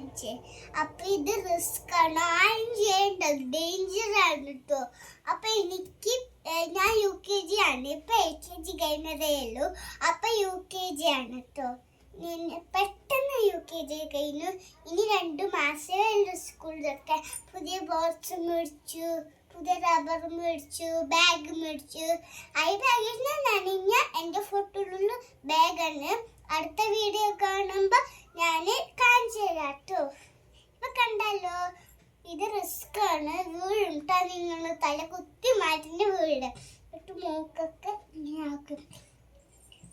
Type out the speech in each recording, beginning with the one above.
വെച്ചേ അപ്പൊ ഇത് റിസ്ക് ആണ്. ആരും ചെയ്യേണ്ടത് ഡേഞ്ചർ ആണ് കേട്ടോ അപ്പൊ എനിക്ക് ഞാൻ യു കെ ജി ആണ്. ഇപ്പൊ എൽ കെ ജി കഴിഞ്ഞതേ ഉള്ളൂ. അപ്പൊ യു കെ ജി ആണ് കേട്ടോ പെട്ടെന്ന് യു കെ ജി കഴിഞ്ഞു. ഇനി രണ്ടു മാസമേ ഉള്ളൂ സ്കൂളിലൊക്കെ പുതിയ ബോർഡ്സ് മേടിച്ചു പുതിയ റബ്ബർ മേടിച്ചു ബാഗ് മേടിച്ചു. ഐ ബാഗിൽ നിന്ന് നനഞ്ഞ എന്റെ ഫോട്ടോയിലുള്ള ബാഗാണ് അടുത്ത വീഡിയോ കാണുമ്പോൾ ഞാൻ കാണിച്ചു തരാം കേട്ടോ ഇപ്പൊ കണ്ടല്ലോ റിസ്ക് ആണ് വീഴും. ട്ടാ നിങ്ങൾ തല കുത്തി മാറ്റിന്റെ വീട്. എന്നിട്ട് മൂക്കൊക്കെ ആക്കും.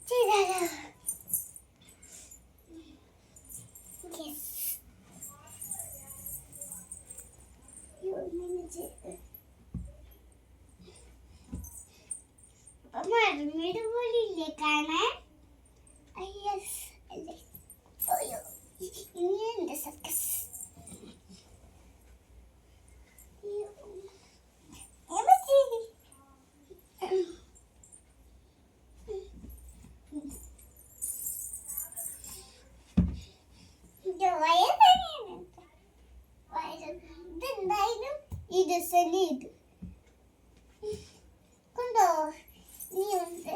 ചെയ്താലോ? മരുമീട് പോലെ ഇല്ലേ കാണാൻ? അയ്യോ ഇനി എന്റെ സർക്കസ്? ദിവസം ഇത് കൊണ്ടോ നീ ഉണ്ട്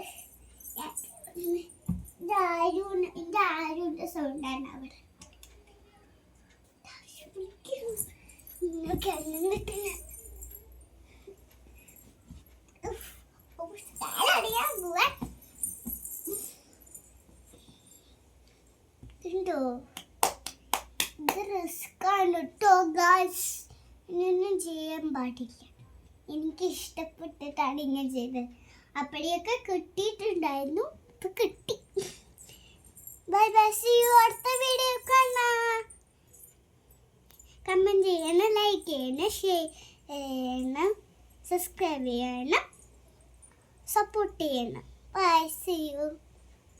ഇതാരും ഇതാരുടെ സൗണ്ടാണ് അവിടെ ഉണ്ടോ ഇത് റിസ്ക് ആണ് കേട്ടോ ഗായ്സ് ഇങ്ങനൊന്നും ചെയ്യാൻ പാടില്ല. എനിക്ക് ഇഷ്ടപ്പെട്ടിട്ടാണ് ഇങ്ങനെ ചെയ്തത്. അപ്പോഴൊക്കെ കിട്ടിയിട്ടുണ്ടായിരുന്നു. ഇപ്പൊ കിട്ടി. ബൈ ബൈ സി യു അടുത്ത വീഡിയോ കാണാ. കമന്റ് ചെയ്യണം ലൈക്ക് ചെയ്യണം ഷെയർ ചെയ്യണം സബ്സ്ക്രൈബ് ചെയ്യണം സപ്പോർട്ട് ചെയ്യണം. Bye see you